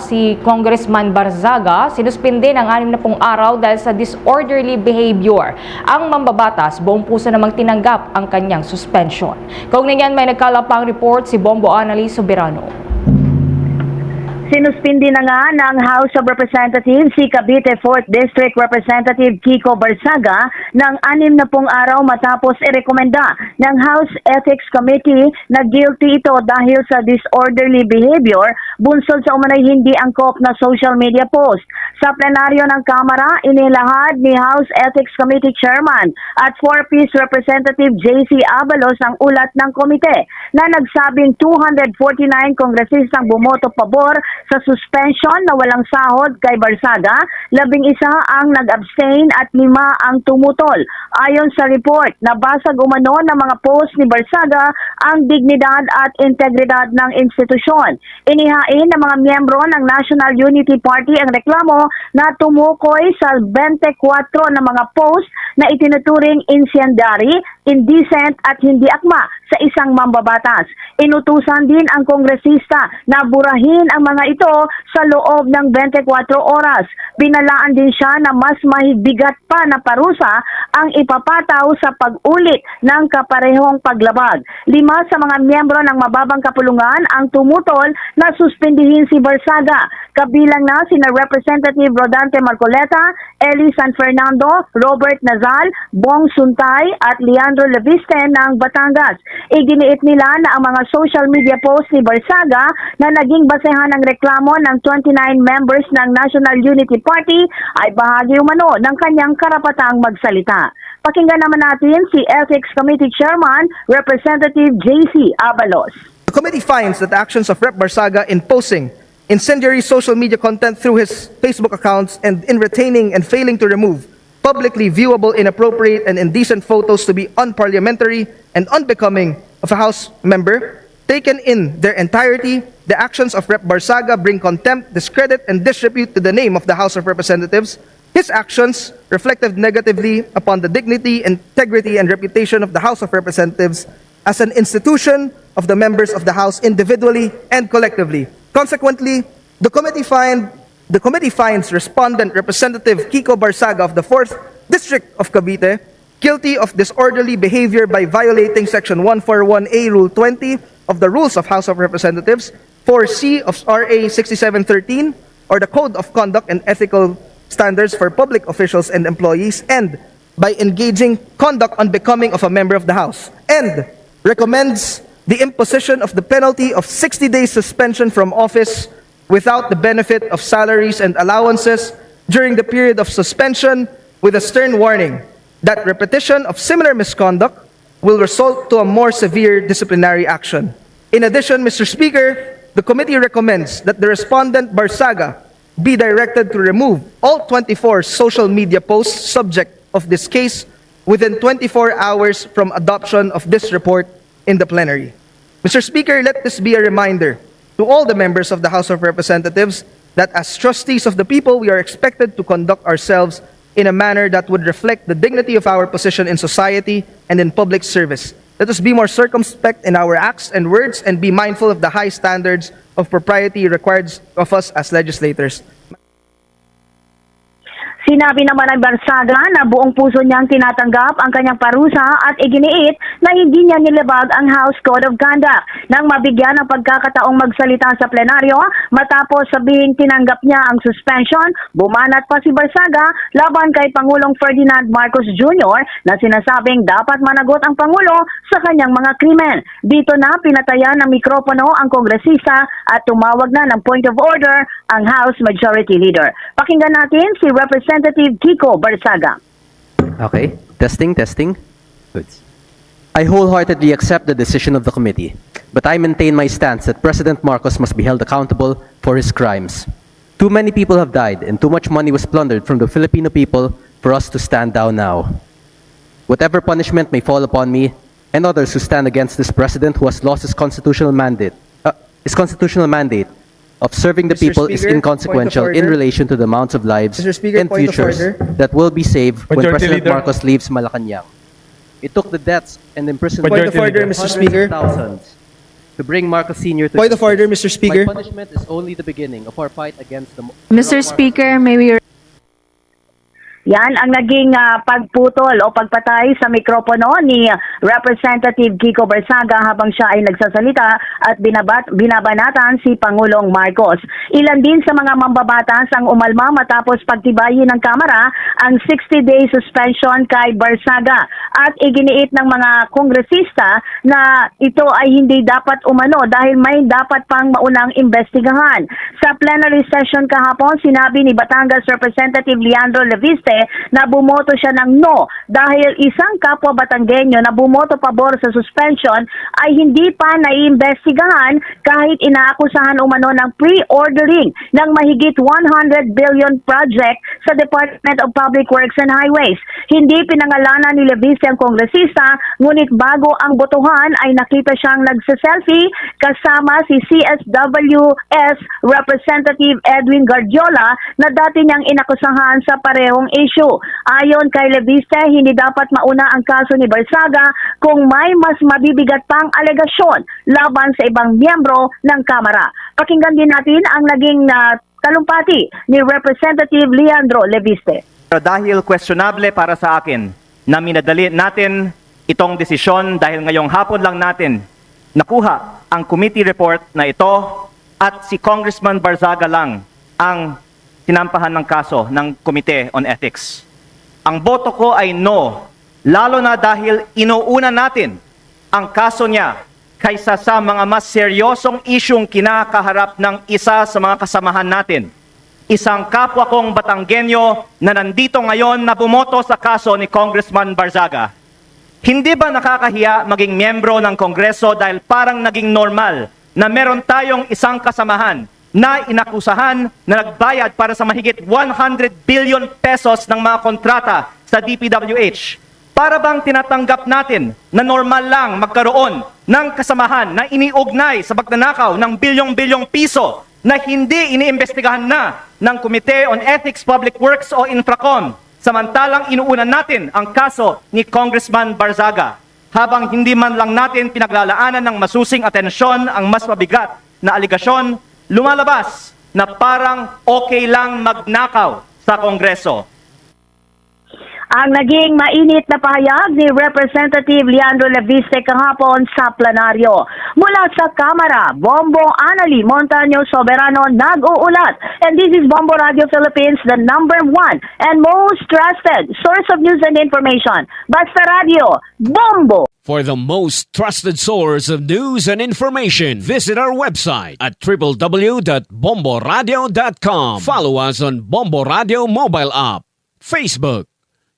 Si Congressman Barzaga, sinuspinde ng anim na pong araw dahil sa disorderly behavior. Ang mambabatas, buong puso namang tinanggap ang kanyang suspension. Kaugnay niyan, may nagkalapang report si Bombo Annalise Soberano. Sinuspindi na nga ng House of Representatives si Cavite 4th District Representative Kiko Barsaga ng anim na pong araw matapos irekomenda ng House Ethics Committee na guilty ito dahil sa disorderly behavior bunsod sa umanay hindi angkop na social media post. Sa plenaryo ng Kamara, inilahad ni House Ethics Committee Chairman at 4-piece Representative J.C. Abalos ang ulat ng komite na nagsabing 249 kongresistang bumoto pabor sa suspension na walang sahod kay Barsaga, labing isa ang nag-abstain at lima ang tumutol. Ayon sa report, nabasag umano ng mga post ni Barsaga ang dignidad at integridad ng institusyon. Inihain ng mga miyembro ng National Unity Party ang reklamo na tumukoy sa 24 na mga post na itinuturing incendiary, indecent at hindi akma sa isang mambabatas. Inutusan din ang kongresista na burahin ang mga ito sa loob ng 24 oras. Binalaan din siya na mas mahigbigat pa na parusa ang ipapataw sa pag-ulit ng kaparehong paglabag. Lima sa mga miyembro ng mababang kapulungan ang tumutol na suspindihin si Barsaga. Kabilang na sina Representative Rodante Marcoleta, Eli San Fernando, Robert Nazal, Bong Suntay at Leandro Leviste ng Batangas. Iginiit nila na ang mga social media posts ni Barsaga na naging basehan ng reklamo ng 29 members ng National Unity Party ay bahagi umano ng kanyang karapatang magsalita. Pakinggan naman natin si Ethics Committee Chairman, Representative J.C. Abalos. The committee finds that the actions of Rep. Barsaga in posting incendiary social media content through his Facebook accounts and in retaining and failing to remove publicly viewable, inappropriate, and indecent photos to be unparliamentary and unbecoming of a House member, taken in their entirety, the actions of Rep. Barsaga bring contempt, discredit, and disrepute to the name of the House of Representatives. His actions reflected negatively upon the dignity, integrity, and reputation of the House of Representatives as an institution of the members of the House individually and collectively. Consequently, the committee find the committee finds respondent Representative Kiko Barsaga of the 4th District of Cavite guilty of disorderly behavior by violating section 141A rule 20 of the Rules of House of Representatives, 4C of RA 6713 or the Code of Conduct and Ethical Standards for Public Officials and Employees and by engaging conduct unbecoming of a member of the House and recommends the imposition of the penalty of 60 days suspension from office without the benefit of salaries and allowances during the period of suspension with a stern warning that repetition of similar misconduct will result to a more severe disciplinary action. In addition, Mr. Speaker, the committee recommends that the respondent Barsaga be directed to remove all 24 social media posts subject of this case within 24 hours from adoption of this report in the plenary. Mr. Speaker, let this be a reminder to all the members of the House of Representatives that as trustees of the people, we are expected to conduct ourselves in a manner that would reflect the dignity of our position in society and in public service. Let us be more circumspect in our acts and words and be mindful of the high standards of propriety required of us as legislators. Sinabi naman ng Barsaga na buong puso niyang tinatanggap ang kanyang parusa at iginiit na hindi niya nilabag ang House Code of Conduct nang mabigyan ng pagkakataong magsalita sa plenaryo matapos sabihing tinanggap niya ang suspension, bumanat pa si Barsaga laban kay Pangulong Ferdinand Marcos Jr. na sinasabing dapat managot ang Pangulo sa kanyang mga krimen. Dito na pinatayan ng mikropono ang kongresista at tumawag na ng point of order ang House Majority Leader. Pakinggan natin si Representative Kiko Barsaga. Okay, testing, testing. Good. I wholeheartedly accept the decision of the committee, but I maintain my stance that President Marcos must be held accountable for his crimes. Too many people have died, and too much money was plundered from the Filipino people for us to stand down now. Whatever punishment may fall upon me and others who stand against this president who has lost his constitutional mandate, uh, his constitutional mandate of serving the Mr. people is Speaker, inconsequential point of in order. relation to the amounts of lives Mr. Speaker, and point of futures order. that will be saved when Majority President Leader. Marcos leaves Malacanang. It took the deaths and imprisonment Point of Majority order, Leader. Mr. Speaker. thousands to bring Marcos Sr. to Point of justice. order, Mr. Speaker. My punishment is only the beginning of our fight against the... mo- Mr. Speaker, may we Yan ang naging ah, pagputol o pagpatay sa mikropono ni Representative Kiko Barsaga habang siya ay nagsasalita at binabat, binabanatan si Pangulong Marcos. Ilan din sa mga mambabatas ang umalma matapos pagtibayin ng Kamara ang 60-day suspension kay Barsaga at iginiit ng mga kongresista na ito ay hindi dapat umano dahil may dapat pang maunang investigahan. Sa plenary session kahapon, sinabi ni Batangas Representative Leandro Leviste na bumoto siya ng no dahil isang kapwa Batanggenyo na bumoto pabor sa suspension ay hindi pa naiimbestigahan kahit inaakusahan umano ng pre-ordering ng mahigit 100 billion project sa Department of Public Works and Highways. Hindi pinangalanan ni Leviste ang kongresista, ngunit bago ang botohan ay nakita siyang nagsa-selfie kasama si CSWS Representative Edwin Guardiola na dati niyang inakusahan sa parehong issue. Ayon kay Leviste, hindi dapat mauna ang kaso ni Barsaga kung may mas mabibigat pang alegasyon laban sa ibang miyembro ng Kamara. Pakinggan din natin ang naging ah, talumpati ni Representative Leandro Leviste. Dahil questionable para sa akin na minadali natin itong desisyon dahil ngayong hapon lang natin nakuha ang committee report na ito at si Congressman Barzaga lang ang sinampahan ng kaso ng Committee on Ethics. Ang boto ko ay no, lalo na dahil inuuna natin ang kaso niya kaysa sa mga mas seryosong isyong kinakaharap ng isa sa mga kasamahan natin isang kapwa kong Batanggenyo na nandito ngayon na bumoto sa kaso ni Congressman Barzaga. Hindi ba nakakahiya maging miyembro ng Kongreso dahil parang naging normal na meron tayong isang kasamahan na inakusahan na nagbayad para sa mahigit 100 billion pesos ng mga kontrata sa DPWH? Para bang tinatanggap natin na normal lang magkaroon ng kasamahan na iniugnay sa pagnanakaw ng bilyong-bilyong piso na hindi iniimbestigahan na ng Committee on Ethics, Public Works o Infracom samantalang inuunan natin ang kaso ni Congressman Barzaga habang hindi man lang natin pinaglalaanan ng masusing atensyon ang mas mabigat na aligasyon lumalabas na parang okay lang magnakaw sa Kongreso. Ang naging mainit na pahayag ni Representative Leandro Leviste kahapon sa plenaryo. Mula sa Kamara, Bombo Anali Montaño Soberano nag-uulat. And this is Bombo Radio Philippines, the number one and most trusted source of news and information. Basta Radio, Bombo! For the most trusted source of news and information, visit our website at www.bomboradio.com. Follow us on Bombo Radio mobile app, Facebook,